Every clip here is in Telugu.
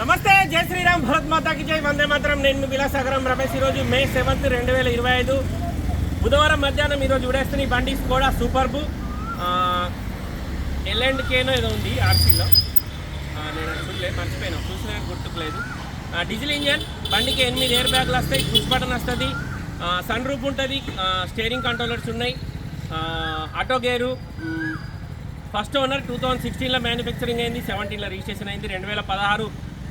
నమస్తే జై శ్రీరామ్ భరత్ మాతాకి జై వందే మాత్రం. నేను మీ విలాసాగరం రమేష్. ఈరోజు మే సెవెంత్ రెండు వేల ఇరవై ఐదు. బుధవారం మధ్యాహ్నం ఈరోజు విడేస్తున్న ఈ బండి కూడా సూపర్బు ఎల్ అండ్ కేనో ఏదో ఉంది ఆర్సీలో. నేను అది చూడలేదు మర్చిపోయినా. చూసిన గుర్తుకులేదు డీజిల్ ఇంజన్ బండికి ఎనిమిది ఎయిర్ బ్యాగ్లు వస్తాయి పుష్ బటన్ వస్తుంది. సన్ రూప్ ఉంటుంది స్టీరింగ్ కంట్రోలర్స్ ఉన్నాయి. Auto gear first owner two thousand సిక్స్టీన్లో మ్యానుఫ్యాక్చరింగ్ అయింది సెవెంటీన్లో రిజిస్ట్రేషన్ అయింది రెండు వేల పదహారు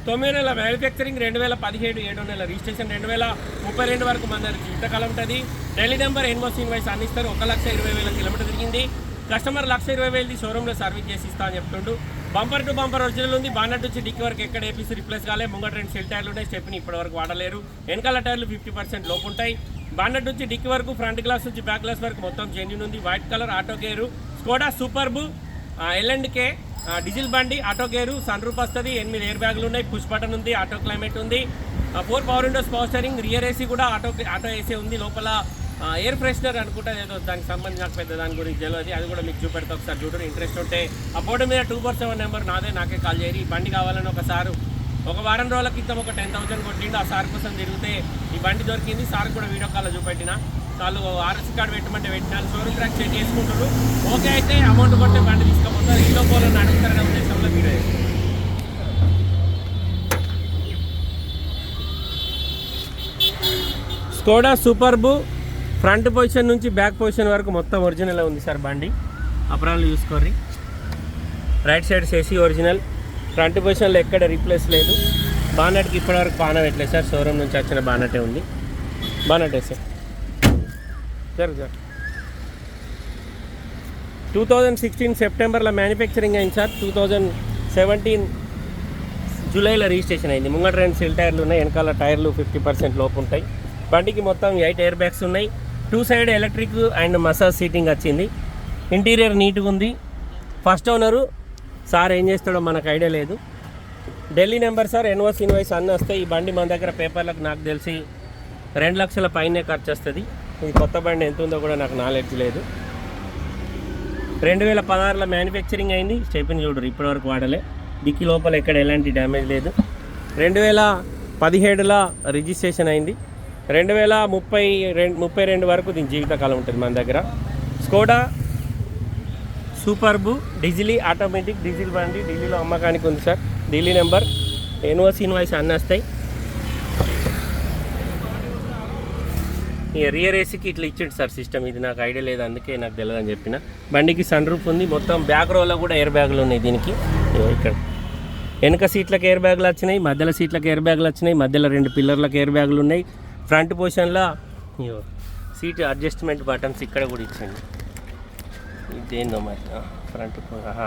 తొమ్మిది నెలల మ్యానుఫ్యాక్చరింగ్ రెండు వేల పదిహేడు ఏడు నెలల రిజిస్ట్రేషన్ రెండు వేల ముప్పై రెండు వరకు మన జీవితకాలం ఉంటుంది. ఢిల్లీ నెంబర్ ఎన్వోస్ ఇన్వాయిస్ అందిస్తారు ఒక లక్ష ఇరవై వేల కిలోమీటర్ తిరిగింది. కస్టమర్ లక్ష ఇరవై వేలది షోరూంలో సర్వీస్ చేసి ఇస్తా అని చెప్తుండు. బంపర్ టు బంపర్ ఒరిజినల్ ఉంది. బానట్ నుంచి డిక్కి వరకు ఎక్కడ ఏపీసీ రిప్లేస్ కాలే. ముంగట రెండు సెల్ టైర్లు ఉన్నాయి. స్టెప్ని ఇప్పటి వరకు వాడలేరు. వెనకాల టైర్లు ఫిఫ్టీ పర్సెంట్ లోపు ఉంటాయి. బానట్ నుంచి డిక్కి వరకు ఫ్రంట్ గ్లాస్ నుంచి బ్యాక్ గ్లాస్ వరకు మొత్తం జెన్యున్ ఉంది. White colour auto gear Skoda Superb L and K diesel బండి ఆటో గేరు సన్ రూప్ వస్తుంది ఎనిమిది ఎయిర్ బ్యాగులు ఉన్నాయి పుష్ బటన్ ఉంది ఆటో క్లైమేట్ ఉంది. Four power windows power steering rear AC కూడా ఆటో ఆటో ఏసీ ఉంది. లోపల ఎయిర్ ఫ్రెషనర్ అనుకుంటా ఏదో దానికి సంబంధించి నాకు పెద్ద దాని గురించి తెలియదు అది కూడా మీకు చూపెడతా ఒకసారి చూడండి ఇంట్రెస్ట్ ఉంటే. ఆ బోర్డు మీద టూ ఫోర్ సెవెన్ నెంబర్ నాదే నాకే కాల్ చేయరు. ఈ బండి కావాలని ఒకసారి ఒక వారం రోజుల క్రితం ఒక టెన్ థౌసండ్ కొట్టిండు. ఆ సార్ కోసం తిరిగితే ఈ బండి దొరికింది. సార్ కూడా వీడియో కాల్లో చూపెట్టిన. వాళ్ళు ఆర్ఎస్ కార్డు పెట్టమంటే పెట్టినాను షోరూమ్ ట్రాక్ చెక్ చేసుకుంటారు ఓకే అయితే అమౌంట్ కొట్టే బండి తీసుకోపోతారు. ఈ లోపల అడుగుతారనే ఉద్దేశంలో మీరు చేస్తాను. స్కోడా సూపర్బు ఫ్రంట్ పొజిషన్ నుంచి బ్యాక్ పొజిషన్ వరకు మొత్తం ఒరిజినల్ ఉంది సార్ బండి. అప్రాలు చూసుకోర్రి. రైట్ సైడ్ చేసి ఒరిజినల్ ఫ్రంట్ పొజిషన్లో ఎక్కడ రీప్లేస్ లేదు. బానట్కి ఇప్పటివరకు బాగా పెట్టలేదు సార్. షోరూమ్ నుంచి వచ్చిన బానటే ఉంది. బానటే sir. Sir sir two thousand sixteen సెప్టెంబర్లో మ్యానుఫ్యాక్చరింగ్ అయింది సార్ టూ థౌజండ్ సెవెంటీన్ జూలైలో రిజిస్ట్రేషన్ అయింది. ముంగట రెండు సెల్ టైర్లు ఉన్నాయి వెనకాల టైర్లు ఫిఫ్టీ పర్సెంట్ లోపు ఉంటాయి. బండికి మొత్తం ఎయిట్ ఎయిర్ బ్యాగ్స్ ఉన్నాయి. Two side electric and massage seating వచ్చింది. ఇంటీరియర్ నీట్గా ఉంది. ఫస్ట్ ఓనరు సార్ ఏం చేస్తాడో మనకు ఐడియా లేదు. Delhi number sir NOC invoice అన్నీ వస్తాయి ఈ బండి మన దగ్గర పేపర్లకు నాకు తెలిసి రెండు లక్షల పైనే ఖర్చు వస్తుంది. ఈ కొత్త బండి ఎంత ఉందో కూడా నాకు నాలెడ్జ్ లేదు. రెండు వేల పదహారులో మ్యానుఫ్యాక్చరింగ్ అయింది. స్టెపిన్ చూడరు ఇప్పటివరకు వాడలే. డిక్కి లోపల ఎక్కడ ఎలాంటి డ్యామేజ్ లేదు. రెండు వేల పదిహేడులో రిజిస్ట్రేషన్ అయింది. రెండు వేల ముప్పై రెండు ముప్పై రెండు వరకు దీని జీవితకాలం ఉంటుంది మన దగ్గర. స్కోడా సూపర్బు డిజిలీ ఆటోమేటిక్ డీజిల్ బండి. ఢిల్లీలో అమ్మకానికి ఉంది sir. Delhi number NOC invoice అన్నీ వస్తాయి. రియర్ ఏసీకి ఇట్లా ఇచ్చిండు సార్ సిస్టమ్ ఇది నాకు ఐడియా లేదు అందుకే నాకు తెలియదు అని చెప్పిన. బండికి సన్ రూఫ్ ఉంది మొత్తం బ్యాక్ రోలో కూడా ఎయిర్ బ్యాగులు ఉన్నాయి దీనికి. ఇక్కడ. వెనక సీట్లకు ఎయిర్ బ్యాగులు వచ్చినాయి మధ్యలో సీట్లకు ఎయిర్ బ్యాగులు వచ్చినాయి మధ్యలో రెండు పిల్లర్లకు ఎయిర్ బ్యాగులు ఉన్నాయి. ఫ్రంట్ పొజిషన్లో సీట్ అడ్జస్ట్మెంట్ బటన్స్ ఇక్కడ కూడా ఇచ్చింది ఇదేందో మరి ఫ్రంట్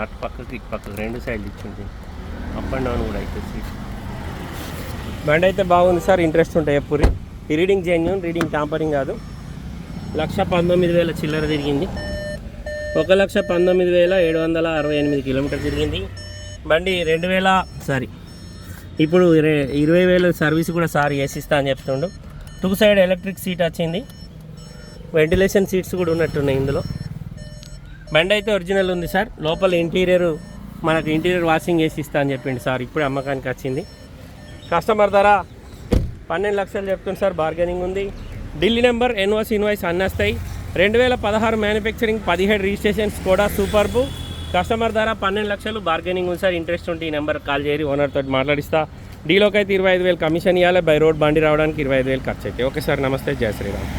అటు పక్కకి ఇటు పక్కకి రెండు సైడ్లు ఇచ్చింది అప్ అండ్ డౌన్ కూడా అవుతుంది సీట్ బండి అయితే బాగుంది సార్ ఇంట్రెస్ట్ ఉంటాయి ఎప్పుడు. రీడింగ్ జెన్యున్ రీడింగ్ టాంపరింగ్ కాదు. లక్ష పంతొమ్మిది వేల చిల్లర తిరిగింది. ఒక లక్ష పంతొమ్మిది వేల ఏడు వందల అరవై ఎనిమిది కిలోమీటర్ తిరిగింది. బండి రెండు వేల సారీ ఇప్పుడు ఇరవై వేల సర్వీస్ కూడా సార్ వేసిస్తా అని చెప్తుండు. టూ సైడ్ ఎలక్ట్రిక్ సీట్ వచ్చింది. వెంటిలేషన్ సీట్స్ కూడా ఉన్నట్టున్నాయి ఇందులో. బండి అయితే ఒరిజినల్ ఉంది సార్. లోపల ఇంటీరియర్ మనకు ఇంటీరియర్ వాషింగ్ వేసి ఇస్తా అని చెప్పిండు సార్. ఇప్పుడు అమ్మకానికి వచ్చింది. కస్టమర్ ధర పన్నెండు లక్షలు చెప్తుంది సార్ బార్గెనింగ్ ఉంది. ఢిల్లీ నెంబర్ ఎన్వాస్ ఇన్వాయిస్ అన్నస్తాయి రెండు వేల పదహారు మ్యానుఫ్యాక్చరింగ్ పదిహేడు రిజిస్ట్రేషన్స్ కూడా సూపర్బు కస్టమర్ ధర పన్నెండు లక్షలు బార్గెనింగ్ ఉంది సార్. ఇంట్రెస్ట్ ఉంటే ఈ నెంబర్ కాల్ చేయరి ఓనర్ తోటి మాట్లాడిస్తా. డీలోకి అయితే ఇరవై ఐదు వేలు కమిషన్ ఇవ్వాలి బై రోడ్ బండి రావడానికి ఇరవై ఐదు వేలు ఖర్చు అయితే ఓకే సార్ నమస్తే జయ శ్రీరామ్.